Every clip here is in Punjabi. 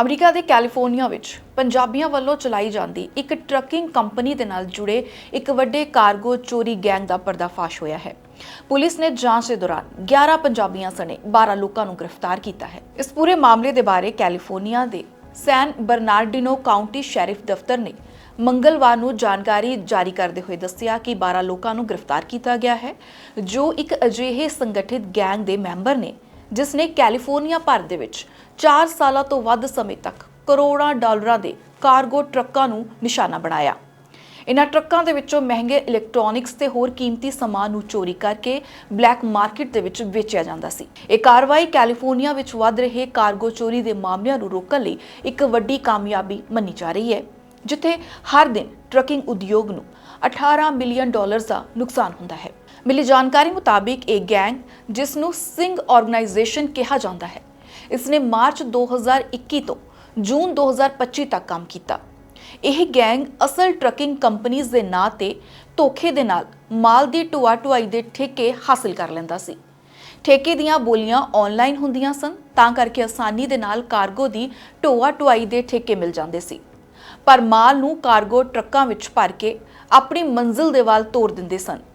ਅਮਰੀਕਾ ਦੇ ਕੈਲੀਫੋਰਨੀਆ ਵਿੱਚ ਪੰਜਾਬੀਆਂ ਵੱਲੋਂ ਚਲਾਈ ਜਾਂਦੀ ਇੱਕ ਟਰੱਕਿੰਗ ਕੰਪਨੀ ਦੇ ਨਾਲ ਜੁੜੇ ਇੱਕ ਵੱਡੇ ਕਾਰਗੋ ਚੋਰੀ ਗੈਂਗ ਦਾ ਪਰਦਾਫਾਸ਼ ਹੋਇਆ ਹੈ। ਪੁਲਿਸ ਨੇ ਜਾਂਚ ਦੇ ਦੌਰਾਨ 11 ਪੰਜਾਬੀਆਂ ਸਣੇ 12 ਲੋਕਾਂ ਨੂੰ ਗ੍ਰਿਫਤਾਰ ਕੀਤਾ ਹੈ। ਇਸ ਪੂਰੇ ਮਾਮਲੇ ਦੇ ਬਾਰੇ ਕੈਲੀਫੋਰਨੀਆ ਦੇ ਸੈਨ ਬਰਨਾਰਡਿਨੋ ਕਾਉਂਟੀ ਸ਼ੈਰਿਫ ਦਫ਼ਤਰ ਨੇ ਮੰਗਲਵਾਰ ਨੂੰ ਜਾਣਕਾਰੀ ਜਾਰੀ ਕਰਦੇ ਹੋਏ ਦੱਸਿਆ ਕਿ 12 ਲੋਕਾਂ ਨੂੰ ਗ੍ਰਿਫਤਾਰ ਕੀਤਾ ਗਿਆ ਹੈ, ਜੋ ਇੱਕ ਅਜਿਹੇ ਸੰਗਠਿਤ ਗੈਂਗ ਦੇ ਮੈਂਬਰ ਨੇ। ਜਿਸ ਨੇ ਕੈਲੀਫੋਰਨੀਆ ਭਰ ਦੇ ਵਿੱਚ 4 ਸਾਲਾਂ ਤੋਂ ਵੱਧ ਸਮੇਂ ਤੱਕ ਕਰੋੜਾਂ ਡਾਲਰਾਂ ਦੇ ਕਾਰਗੋ ਟਰੱਕਾਂ ਨੂੰ ਨਿਸ਼ਾਨਾ ਬਣਾਇਆ। ਇਨ੍ਹਾਂ ਟਰੱਕਾਂ ਦੇ ਵਿੱਚੋਂ ਮਹਿੰਗੇ ਇਲੈਕਟ੍ਰੋਨਿਕਸ ਤੇ ਹੋਰ ਕੀਮਤੀ ਸਮਾਨ ਨੂੰ ਚੋਰੀ ਕਰਕੇ ਬਲੈਕ ਮਾਰਕੀਟ ਦੇ ਵਿੱਚ ਵੇਚਿਆ ਜਾਂਦਾ ਸੀ। ਇਹ ਕਾਰਵਾਈ ਕੈਲੀਫੋਰਨੀਆ ਵਿੱਚ ਵੱਧ ਰਹੇ ਕਾਰਗੋ ਚੋਰੀ ਦੇ ਮਾਮਲਿਆਂ ਨੂੰ ਰੋਕਣ ਲਈ ਇੱਕ ਵੱਡੀ ਕਾਮਯਾਬੀ ਮੰਨੀ ਜਾ ਰਹੀ ਹੈ, ਜਿੱਥੇ ਹਰ ਦਿਨ ਟਰੱਕਿੰਗ ਉਦਯੋਗ ਨੂੰ 18 ਮਿਲੀਅਨ ਡਾਲਰ ਦਾ ਨੁਕਸਾਨ ਹੁੰਦਾ ਹੈ। ਮਿਲੀ ਜਾਣਕਾਰੀ ਮੁਤਾਬਿਕ ਇਹ ਗੈਂਗ ਜਿਸ ਨੂੰ ਸਿੰਘ ਆਰਗੇਨਾਈਜੇਸ਼ਨ ਕਿਹਾ ਜਾਂਦਾ ਹੈ ਇਸ ਨੇ ਮਾਰਚ 2021 ਤੋਂ ਜੂਨ 2025 ਤੱਕ ਕੰਮ ਕੀਤਾ। ਇਹ ਗੈਂਗ ਅਸਲ ਟਰੱਕਿੰਗ ਕੰਪਨੀਆਂ ਦੇ ਨਾਂ ਤੇ ਧੋਖੇ ਦੇ ਨਾਲ ਮਾਲ ਦੀ ਢੁਆ ਢੁਆਈ ਦੇ ਠੇਕੇ ਹਾਸਲ ਕਰ ਲੈਂਦਾ ਸੀ। ਠੇਕੇ ਦੀਆਂ ਬੋਲੀਆਂ ਆਨਲਾਈਨ ਹੁੰਦੀਆਂ ਸਨ, ਤਾਂ ਕਰਕੇ ਆਸਾਨੀ ਦੇ ਨਾਲ ਕਾਰਗੋ ਦੀ ਢੋਆ ਢੁਆਈ ਦੇ ਠੇਕੇ ਮਿਲ ਜਾਂਦੇ ਸੀ। ਪਰ ਮਾਲ ਨੂੰ ਕਾਰਗੋ ਟਰੱਕਾਂ ਵਿੱਚ ਭਰ ਕੇ ਆਪਣੀ ਮੰਜ਼ਿਲ ਦੇ ਵੱਲ ਤੋਰ ਦਿੰਦੇ ਸਨ।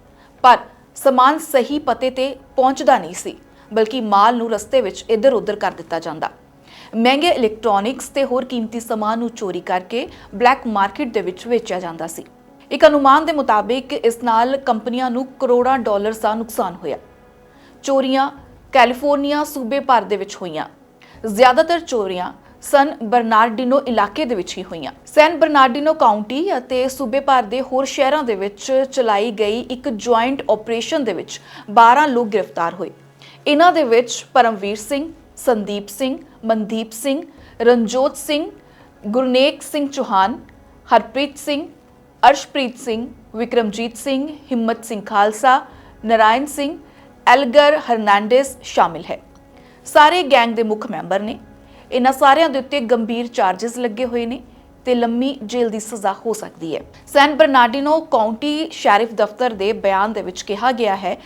ਪਰ ਸਮਾਨ ਸਹੀ ਪਤੇ ਤੇ ਪਹੁੰਚਦਾ ਨਹੀਂ ਸੀ, ਬਲਕਿ ਮਾਲ ਨੂੰ ਰਸਤੇ ਵਿੱਚ ਇੱਧਰ-ਉੱਧਰ ਕਰ ਦਿੱਤਾ ਜਾਂਦਾ। ਮਹਿੰਗੇ ਇਲੈਕਟ੍ਰੋਨਿਕਸ ਤੇ ਹੋਰ ਕੀਮਤੀ ਸਮਾਨ ਨੂੰ ਚੋਰੀ ਕਰਕੇ ਬਲੈਕ ਮਾਰਕੀਟ ਦੇ ਵਿੱਚ ਵੇਚਿਆ ਜਾਂਦਾ ਸੀ। ਇੱਕ ਅਨੁਮਾਨ ਦੇ ਮੁਤਾਬਿਕ ਇਸ ਨਾਲ ਕੰਪਨੀਆਂ ਨੂੰ ਕਰੋੜਾਂ ਡਾਲਰ ਦਾ ਨੁਕਸਾਨ ਹੋਇਆ। ਚੋਰੀਆਂ ਕੈਲੀਫੋਰਨੀਆ ਸੂਬੇ ਭਰ ਦੇ ਵਿੱਚ ਹੋਈਆਂ। ਜ਼ਿਆਦਾਤਰ ਚੋਰੀਆਂ ਸਨ ਬਰਨਾਰਡੀਨੋ ਇਲਾਕੇ ਦੇ ਵਿੱਚ ਹੀ ਹੋਈਆਂ। ਸੈਨ ਬਰਨਾਰਡੀਨੋ ਕਾਉਂਟੀ ਅਤੇ ਸੂਬੇ ਭਰ ਦੇ ਹੋਰ ਸ਼ਹਿਰਾਂ ਦੇ ਵਿੱਚ ਚਲਾਈ ਗਈ ਇੱਕ ਜੁਆਇੰਟ ਆਪਰੇਸ਼ਨ ਦੇ ਵਿੱਚ 12 ਲੋਕ ਗ੍ਰਿਫਤਾਰ ਹੋਏ। ਇਹਨਾਂ ਦੇ ਵਿੱਚ ਪਰਮਵੀਰ ਸਿੰਘ, ਸੰਦੀਪ ਸਿੰਘ, ਮਨਦੀਪ ਸਿੰਘ, ਰਣਜੋਤ ਸਿੰਘ, ਗੁਰਨੇਕ ਸਿੰਘ ਚੌਹਾਨ, ਹਰਪ੍ਰੀਤ ਸਿੰਘ, ਅਰਸ਼ਪ੍ਰੀਤ ਸਿੰਘ, ਵਿਕਰਮਜੀਤ ਸਿੰਘ, ਹਿੰਮਤ ਸਿੰਘ ਖਾਲਸਾ, ਨਰਾਇਣ ਸਿੰਘ, ਐਲਗਰ ਹਰਨਾਂਡੇਸ ਸ਼ਾਮਿਲ ਹੈ। ਸਾਰੇ ਗੈਂਗ ਦੇ ਮੁੱਖ ਮੈਂਬਰ ਨੇ ਇਹਨਾਂ ਸਾਰਿਆਂ ਦੇ ਉੱਤੇ ਗੰਭੀਰ ਚਾਰजेस ਲੱਗੇ ਹੋਏ ਨੇ ਤੇ ਲੰਮੀ ਜੇਲ੍ਹ ਦੀ ਸਜ਼ਾ ਹੋ ਸਕਦੀ ਹੈ। ਸੈਨ ਬਰਨਾਰਡਿਨੋ ਕਾਉਂਟੀ ਸ਼ੈਰਿਫ ਦਫ਼ਤਰ ਦੇ ਬਿਆਨ ਦੇ ਵਿੱਚ ਕਿਹਾ ਗਿਆ ਹੈ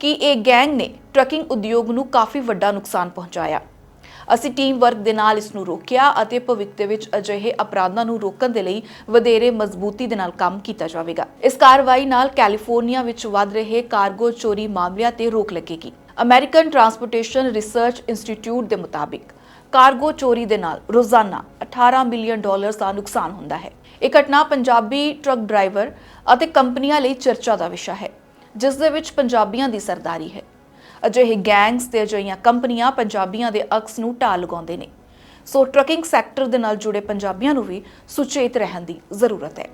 ਕਿ ਇਹ ਗੈਂਗ ਨੇ ਟਰੱਕਿੰਗ ਉਦਯੋਗ ਨੂੰ ਕਾਫੀ ਵੱਡਾ ਨੁਕਸਾਨ ਪਹੁੰਚਾਇਆ। ਅਸੀਂ ਟੀਮ ਵਰਕ ਦੇ ਨਾਲ ਇਸ ਨੂੰ ਰੋਕਿਆ ਅਤੇ ਭਵਿੱਖ ਦੇ ਵਿੱਚ ਅਜਿਹੇ ਅਪਰਾਧਾਂ ਨੂੰ ਰੋਕਣ ਦੇ ਲਈ ਵਧੇਰੇ ਮਜ਼ਬੂਤੀ ਦੇ ਨਾਲ ਕੰਮ ਕੀਤਾ ਜਾਵੇਗਾ। ਇਸ ਕਾਰਵਾਈ ਨਾਲ ਕੈਲੀਫੋਰਨੀਆ ਵਿੱਚ ਵੱਧ ਰਹੇ ਕਾਰਗੋ ਚੋਰੀ ਮਾਮਲਿਆਂ ਤੇ ਰੋਕ ਲੱਗੇਗੀ। ਅਮਰੀਕਨ ਟਰਾਂਸਪੋਰਟੇਸ਼ਨ ਰਿਸਰਚ ਇੰਸਟੀਚਿਊਟ ਦੇ ਮੁਤਾਬਿਕ ਕਾਰਗੋ ਚੋਰੀ ਦੇ ਨਾਲ ਰੋਜ਼ਾਨਾ 18 ਮਿਲੀਅਨ ਡਾਲਰ ਦਾ ਨੁਕਸਾਨ ਹੁੰਦਾ ਹੈ। ਇਹ ਘਟਨਾ ਪੰਜਾਬੀ ਟਰੱਕ ਡਰਾਈਵਰ ਅਤੇ ਕੰਪਨੀਆਂ ਲਈ ਚਰਚਾ ਦਾ ਵਿਸ਼ਾ ਹੈ, ਜਿਸ ਦੇ ਵਿੱਚ ਪੰਜਾਬੀਆਂ ਦੀ ਸਰਦਾਰੀ ਹੈ। ਅਜਿਹੇ ਗੈਂਗਸ ਤੇ ਅਜਿਹੀਆਂ ਕੰਪਨੀਆਂ ਪੰਜਾਬੀਆਂ ਦੇ ਅਕਸ ਨੂੰ ਢਾਲ ਲਗਾਉਂਦੇ ਨੇ। ਸੋ ਟਰੱਕਿੰਗ ਸੈਕਟਰ ਦੇ ਨਾਲ ਜੁੜੇ ਪੰਜਾਬੀਆਂ ਨੂੰ ਵੀ ਸੁਚੇਤ ਰਹਿਣ ਦੀ ਜ਼ਰੂਰਤ ਹੈ।